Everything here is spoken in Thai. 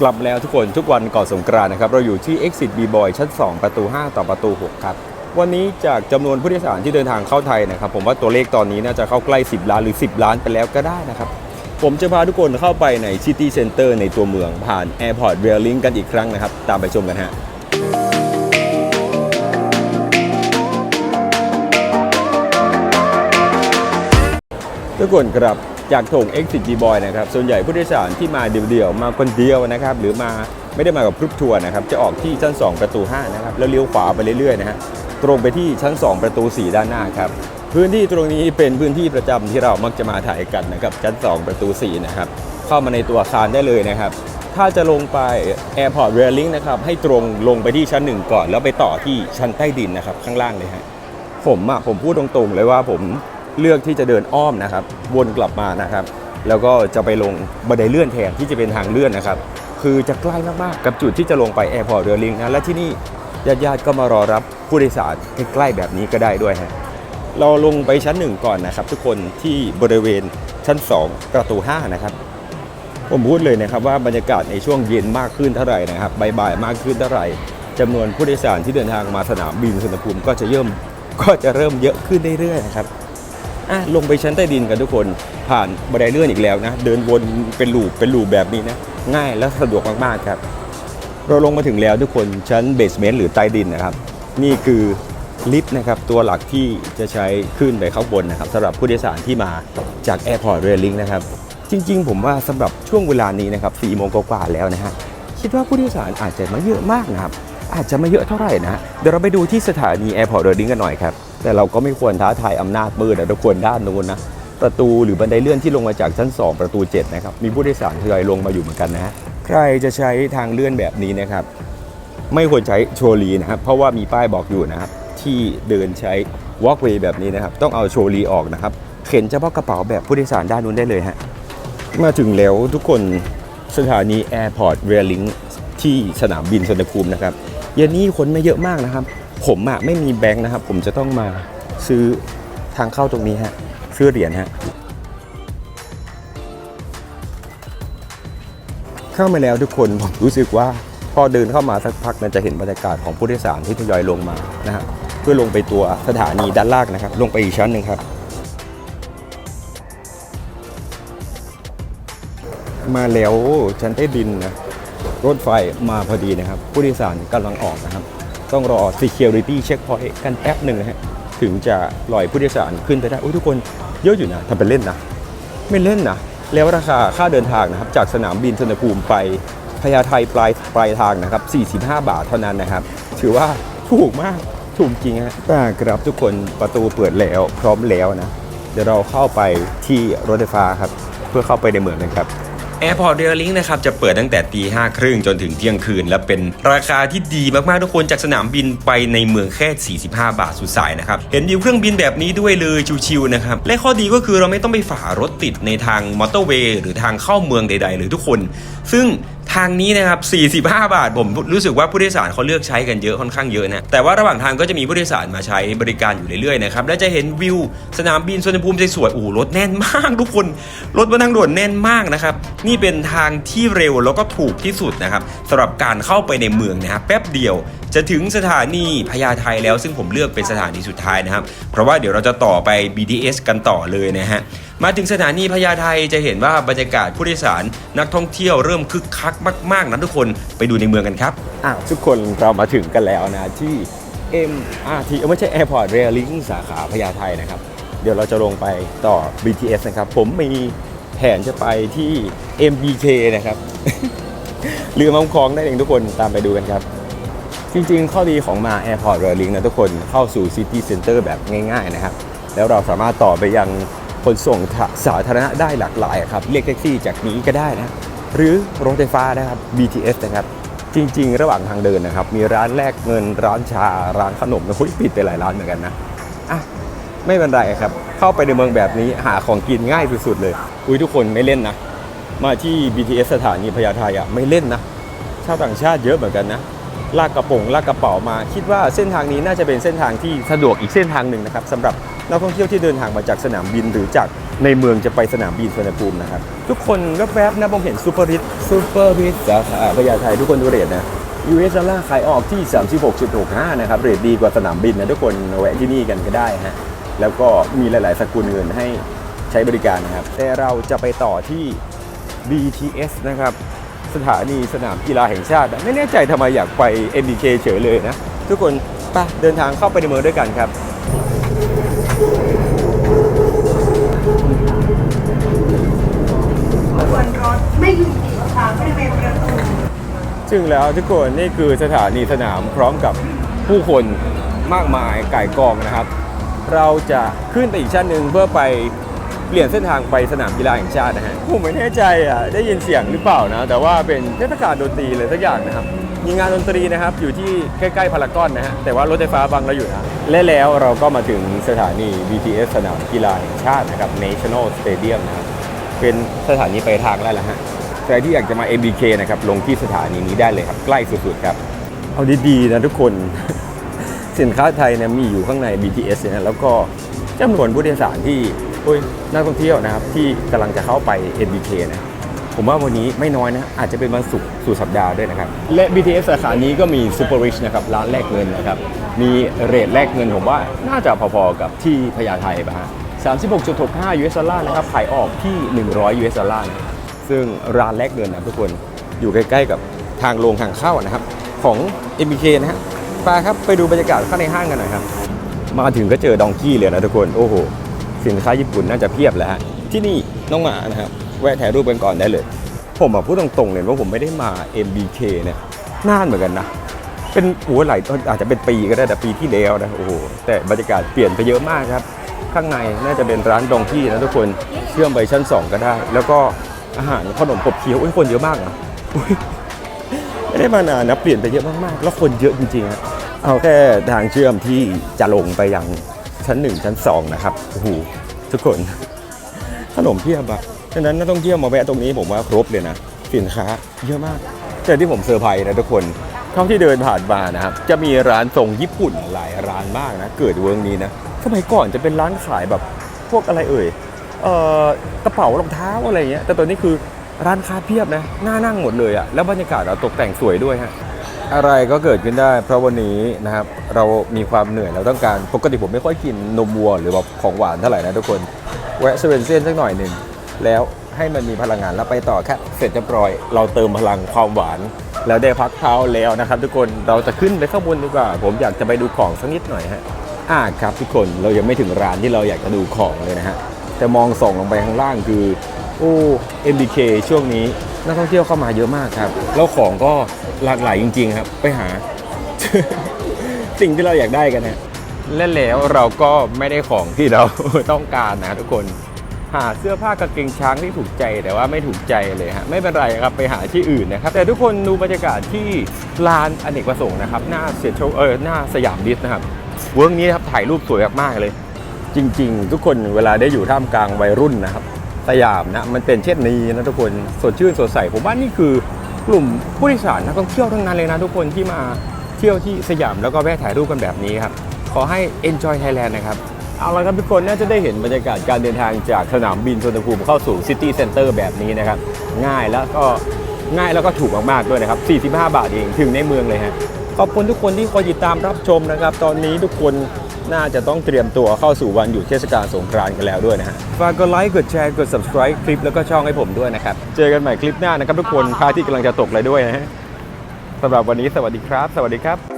กลับแล้วทุกคนทุกวันก่อนสงกรานต์นะครับเราอยู่ที่ Exit B Boy ชั้น 2 ประตู 5 ต่อประตู 6 ครับ วันนี้จากจำนวนผู้โดยสารที่เดินทางเข้าไทยนะครับ ผมว่าตัวเลขตอนนี้น่าจะเข้าใกล้ 10 ล้านหรือ 10 ล้านไปแล้วก็ได้นะครับ ผมจะพาทุกคนเข้าไปใน City Center ในตัวเมืองผ่าน Airport Rail Link กันอีกครั้งนะครับ ตามไปชมกันฮะทุกคนครับ จากโถง Exit G Boy นะครับ ส่วนใหญ่ผู้โดยสารที่มาเดี่ยวๆ มาคนเดียวนะครับ หรือมาไม่ได้มากับกรุ๊ปทัวร์นะครับ จะออกที่ชั้น 2 ประตู 5 นะครับ แล้วเลี้ยวขวาไปเรื่อยๆ นะฮะ ตรงไปที่ชั้น 2 ประตู 4 ด้านหน้าครับ พื้นที่ตรงนี้เป็นพื้นที่ประจำที่เรามักจะมาถ่ายกันนะครับ ชั้น 2 ประตู 4 นะครับ เข้ามาในตัวอาคารได้เลยนะครับ ถ้าจะลงไป Airport Railing นะครับ ให้ตรงลงไปที่ชั้น 1 ก่อน แล้วไปต่อที่ชั้นใต้ดินนะครับ ข้างล่างเลยฮะ ผมอะผมพูดตรงๆเลยว่าผม เลือกที่จะเดินอ้อมนะครับ วนกลับมานะครับ แล้วก็จะไปลงบันไดเลื่อนแทนที่จะเป็นทางเลื่อนนะครับ คือจะใกล้มากๆกับจุดที่จะลงไปแอร์พอร์ตเรลิงนะและที่นี่ญาติๆก็มารอรับผู้โดยสารใกล้ๆแบบนี้ก็ได้ด้วยฮะเราลงไปชั้นหนึ่งก่อนนะครับ ทุกคนที่บริเวณชั้น 2 ประตู 5 นะครับ ผมพูดเลยนะครับว่าบรรยากาศในช่วงเย็นมากขึ้นเท่าไหร่นะครับบ่ายๆมากขึ้นเท่าไหร่จำนวนผู้โดยสารที่เดินทางมาสนามบินสุวรรณภูมิก็จะเยิ่มก็จะเริ่มเยอะขึ้นเรื่อยๆนะครับ อะลงไปชั้นใต้ดินกันทุกคนผ่านบันไดเลื่อนอีกแล้วนะ เดินวนเป็นลูปเป็นลูปแบบนี้นะ ง่ายและสะดวกมากๆครับ เราลงมาถึงแล้วทุกคนชั้นเบสเมนต์หรือใต้ดินนะครับ นี่คือลิฟต์นะครับตัวหลักที่จะใช้ขึ้นไปข้างบนนะครับสำหรับผู้โดยสารที่มาจาก Airport Railing นะครับ จริง ๆ ผมว่าสำหรับช่วงเวลานี้นะครับ4โมงกว่าแล้วนะฮะคิดว่าผู้โดยสารอาจจะไม่เยอะมากนะครับอาจจะไม่เยอะเท่าไหร่นะเดี๋ยวเราไปดูที่สถานี Airport Railing กันหน่อยครับ แต่เราก็ไม่ควรท้าทายอำนาจมืดนะทุกคนด้านนู้นนะประตูหรือบันไดเลื่อนที่ลงมาจากชั้น 2 ประตู7นะครับมีผู้โดยสารทยอยลงมาอยู่เหมือนกันนะใครจะใช้ทางเลื่อนแบบนี้นะครับ ไม่ควรใช้โชลีนะครับเพราะว่ามีป้ายบอกอยู่นะครับที่เดินใช้ walkway แบบนี้นะครับ ต้องเอาโชลีออกนะครับ เข็นเฉพาะกระเป๋าแบบผู้โดยสารด้านนู้นได้เลยฮะมาถึงแล้วทุกคนสถานี Airport Railing ที่สนามบินสุวรรณภูมินะครับเย็นนี้คนไม่เยอะมากนะครับ ผมอะไม่มีแบงค์นะครับ ผมจะต้องมาซื้อทางเข้าตรงนี้ฮะซื้อเหรียญฮะเข้ามาแล้วทุกคนผมรู้สึกว่าพอเดินเข้ามาสักพักมันจะเห็นบรรยากาศของผู้โดยสารที่ทยอยลงมานะฮะเพื่อลงไปตัวสถานีด้านล่างนะครับ ลงไปอีกชั้นหนึ่งครับ มาแล้วชั้นใต้ดินนะรถไฟมาพอดีนะครับ ผู้โดยสารกำลังออกนะครับ ต้องรอ security checkpoint กันแป๊บหนึ่งนะฮะถึงจะปล่อยผู้โดยสารขึ้นไปได้อุ้ยทุกคนเยอะอยู่นะทำเป็นเล่นนะ ไม่เล่นนะ แล้วราคาค่าเดินทางนะครับจากสนามบินสุวรรณภูมิไปพญาไทปลายปลายทางนะครับ 45 บาทเท่านั้นนะครับ ถือว่าถูกมากถูกจริงฮะอ่ครับทุกคนประตูเปิดแล้วพร้อมแล้วนะ เดี๋ยวเราเข้าไปที่รถไฟฟ้าครับ เพื่อเข้าไปในเมืองกันครับ Airport r a i l i n k นะครับจะเปิดตั้งแต่ตีห้าครึ่งจนถึงเที่ยงคืน และเป็นราคาที่ดีมากๆทุกคนจากสนามบินไปในเมืองแค่ 45 บาทสุดสายนะครับเห็นวิวเครื่องบินแบบนี้ด้วยเลยชิวๆนะครับและข้อดีก็คือเราไม่ต้องไปฝ่ารถติดในทางมอเตอร์เวย์หรือทางเข้าเมืองใดๆเลยทุกคน ซึ่งางนี้นะครับ45 บาท ผมรู้สึกว่าผู้โดยสารเขาเลือกใช้กันเยอะค่อนข้างเยอะนะ แต่ว่าระหว่างทางก็จะมีผู้โดยสารมาใช้บริการอยู่เรื่อยๆนะครับ และจะเห็นวิวสนามบินสุวรรณภูมิสวยๆอ้โหรถแน่นมากทุกคน รถบนทางด่วนแน่นมากนะครับ นี่เป็นทางที่เร็วแล้วก็ถูกที่สุดนะครับสำหรับการเข้าไปในเมืองนะครับแป๊บเดียวจะถึงสถานีพญาไทแล้วซึ่งผมเลือกเป็นสถานีสุดท้ายนะครับ เพราะว่าเดี๋ยวเราจะต่อไป BTS กันต่อเลยนะฮะ มาถึงสถานีพญาไทจะเห็นว่าบรรยากาศผู้โดยสารนักท่องเที่ยวเริ่มคึกคักมากๆนะทุกคนไปดูในเมืองกันครับอ้าวทุกคนเรามาถึงกันแล้วนะที่ MRT ไม่ใช่ Airport Railing สาขาพญาไทนะครับ เดี๋ยวเราจะลงไปต่อ BTS นะครับ ผมมีแผนจะไปที่ MBK นะครับเรือมังคองได้เองทุกคนตามไปดูกันครับ จริงๆ ข้อดีของมา Airport Railing นะทุกคนเข้าสู่ City Center แบบง่ายๆนะครับ แล้วเราสามารถต่อไปยัง ขนส่งสาธารณะได้หลากหลายครับเรียกแท็กซี่จากนี้ก็ได้นะหรือรถไฟฟ้านะครับ BTS นะครับจริง ๆ ระหว่างทางเดินนะครับ มีร้านแลกเงินร้านชา ร้านขนมนะคุยปิดไปหลายร้านเหมือนกันนะอะไม่เป็นไรครับ เข้าไปในเมืองแบบนี้หาของกินง่ายสุดๆเลย อุ้ยทุกคนไม่เล่นนะ มาที่ BTS สถานีพญาไทอะไม่เล่นนะ ชาวต่างชาติเยอะเหมือนกันนะ ลากกระโป๋งลากกระเป๋ามา คิดว่าเส้นทางนี้น่าจะเป็นเส้นทางที่สะดวกอีกเส้นทางหนึ่งนะครับสำหรับนักท่องเที่ยวที่เดินทางมาจากสนามบิน หรือจากในเมืองจะไปสนามบินสุวรรณภูมินะครับ ทุกคนแวบๆนะผมเห็นซูเปอร์ริทซูเปอร์ริทสาขาพญาไททุกคนดูเรทนะ US ดอลลาร์ขายออกที่ 36.65 นะครับ เรทดีกว่าสนามบินนะทุกคนแวะที่นี่กันก็ได้ฮะแล้วก็มีหลาย ๆ สกุลเงินให้ใช้บริการนะครับ แต่เราจะไปต่อที่ BTS นะครับ สถานีสนามกีฬาแห่งชาติ ไม่แน่ใจทำไมอยากไป MBK เฉยเลยนะ ทุกคนไปเดินทางเข้าไปในเมืองด้วยกันครับส่วนรถไม่อยู่กีดขวางบริเวณประตูซึ่งแล้วทุกคนนี่คือสถานีสนามพร้อมกับผู้คนมากมายก่ายกองนะครับ เราจะขึ้นไปอีกชั้นหนึ่งเพื่อไป เปลี่ยนเส้นทางไปสนามกีฬาแห่งชาตินะฮะผมไม่แน่ใจอะได้ยินเสียงหรือเปล่านะ แต่ว่าเป็นเทศกาลดนตรีเลยสักอย่างนะครับมีงานดนตรีนะครับอยู่ที่ใกล้ๆพารากอนนะฮะแต่ว่ารถไฟฟ้าบังเราอยู่นะและแล้วเราก็มาถึงสถานี BTS สนามกีฬาแห่งชาตินะครับ National Stadium นะครับเป็นสถานีไปลายทางแล้วล่ะฮะใครที่อยากจะมา MBK นะครับลงที่สถานีนี้ได้เลยครับใกล้สุดๆครับเอาดีๆนะทุกคนสินค้าไทยเนี่ยมีอยู่ข้างใน BTS นะแล้วก็จำนวนผู้โดยสารที่โอ้ย นักท่องเที่ยวนะครับที่กำลังจะเข้าไป MBK นะผมว่าวันนี้ไม่น้อยนะ อาจจะเป็นวันศุกร์สู่สัปดาห์ด้วยนะครับ และ BTS สาขานี้ก็มี Super Rich นะครับ ร้านแลกเงินนะครับ มีเรทแลกเงินผมว่าน่าจะพอๆกับที่พญาไทป่ะฮะ36.65 US ดอลลาร์นะครับ ขายออกที่ 100 US ดอลลาร์นะซึ่งร้านแลกเงินนะทุกคนอยู่ใกล้ๆกับทางลงทางเข้านะครับ ของ MBK นะฮะไปครับไปดูบรรยากาศข้างในห้างกันหน่อยครับ มาถึงก็เจอดองกี้เลยนะทุกคนโอ้โห สินค้าญี่ปุ่นน่าจะเพียบแล้วฮะที่นี่น้องหมานะครับแวะถ่ายรูปกันก่อนได้เลย ผมอะพูดตรงๆเลยว่าผมไม่ได้มา MBK เนี่ยนานเหมือนกันนะเป็นโอ้โหลายอาจจะเป็นปีก็ได้แต่ปีที่แล้วนะโอ้โหแต่บรรยากาศเปลี่ยนไปเยอะมากครับ ข้างในน่าจะเป็นร้านดองกี้นะทุกคนเชื่อมไปชั้น 2 ก็ได้ แล้วก็อาหารขนมขบเคี้ยวอ้ยคนเยอะมากนะไม่ได้มานานนะเปลี่ยนไปเยอะมากๆ แล้วคนเยอะจริงๆฮะเอาแค่ทางเชื่อมที่จะลงไปยังชั้น 1 ชั้น 2 นะครับโอ้โห ทุกคนขนมเพียบอะฉะนั้นนักท่องเที่ยวมาแวะตรงนี้ผมว่าครบเลยนะสินค้าเยอะมาก แต่ที่ผมเซอร์ไพรส์นะทุกคนเท่าที่เดินผ่านมานะครับจะมีร้านทรงญี่ปุ่นหลายร้านมากนะเกิดเวิร์กนี้นะสมัยก่อนจะเป็นร้านขายแบบพวกอะไรเอ่ยเอ่อกระเป๋ารองเท้าอะไรเงี้ยแต่ตอนนี้คือร้านค้าเพียบนะน่านั่งหมดเลยอะแล้วบรรยากาศเราตกแต่งสวยด้วยฮะ อะไรก็เกิดขึ้นได้ เพราะวันนี้นะครับเรามีความเหนื่อยเราต้องการปกติผมไม่ค่อยกินนมวัวหรือแบบของหวานเท่าไหร่นะทุกคนแวะเซเว่นเซียนสักหน่อยหนึ่งแล้วให้มันมีพลังงานแล้วไปต่อแค่เสร็จเรียบร้อย เราเติมพลังความหวาน แล้วได้พักเท้าแล้วนะครับ ทุกคนเราจะขึ้นไปข้างบนดีกว่า ผมอยากจะไปดูของสักนิดหน่อยฮะอ่าครับทุกคนเรายังไม่ถึงร้านที่เราอยากจะดูของเลยนะฮะแต่มองส่องลงไปข้างล่างคือโอ้ MBK ช่วงนี้ นักท่องเที่ยวเข้ามาเยอะมากครับ แล้วของก็หลากหลายจริง ๆ ครับ ไปหา สิ่งที่เราอยากได้กันนะและแล้วเราก็ไม่ได้ของที่เรา ต้องการนะทุกคนหาเสื้อผ้ากางเกงช้างที่ถูกใจแต่ว่าไม่ถูกใจเลยฮะไม่เป็นไรครับไปหาที่อื่นนะครับ แต่ทุกคนดูบรรยากาศที่ลานอเนกประสงค์นะครับ หน้าเซ็นทรัลเออหน้าสยามดิสนะครับเวิร์กนี้ครับถ่ายรูปสวยมากๆเลย จริง ๆ ทุกคนเวลาได้อยู่ท่ามกลางวัยรุ่นนะครับ สยามนะมันเป็นเช่นนี้นะทุกคนสดชื่นสดใสผมว่านี่คือกลุ่มผู้โดยสารนักท่องเที่ยวทั้งนั้นเลยนะทุกคนที่มาเที่ยวที่สยามแล้วก็แวะถ่ายรูปกันแบบนี้ครับขอให้ enjoy Thailand นะครับเอาละครับทุกคนน่าจะได้เห็นบรรยากาศการเดินทางจากสนามบินสุวรรณภูมิเข้าสู่ซิตี้เซ็นเตอร์แบบนี้นะครับง่ายแล้วก็ง่ายแล้วก็ถูกมากๆด้วยนะครับ 45 บาทเองถึงในเมืองเลยฮะขอบคุณทุกคนที่คอยติดตามรับชมนะครับ ตอนนี้ทุกคน น่าจะต้องเตรียมตัวเข้าสู่วันหยุดเทศกาลสงกรานต์กันแล้วด้วยนะฮะฝากกดไลค์กดแชร์กด subscribe คลิปแล้วก็ช่องให้ผมด้วยนะครับ เจอกันใหม่คลิปหน้านะครับทุกคนพระอาที่กำลังจะตกเลยด้วยนะฮะสำหรับวันนี้สวัสดีครับ สวัสดีครับ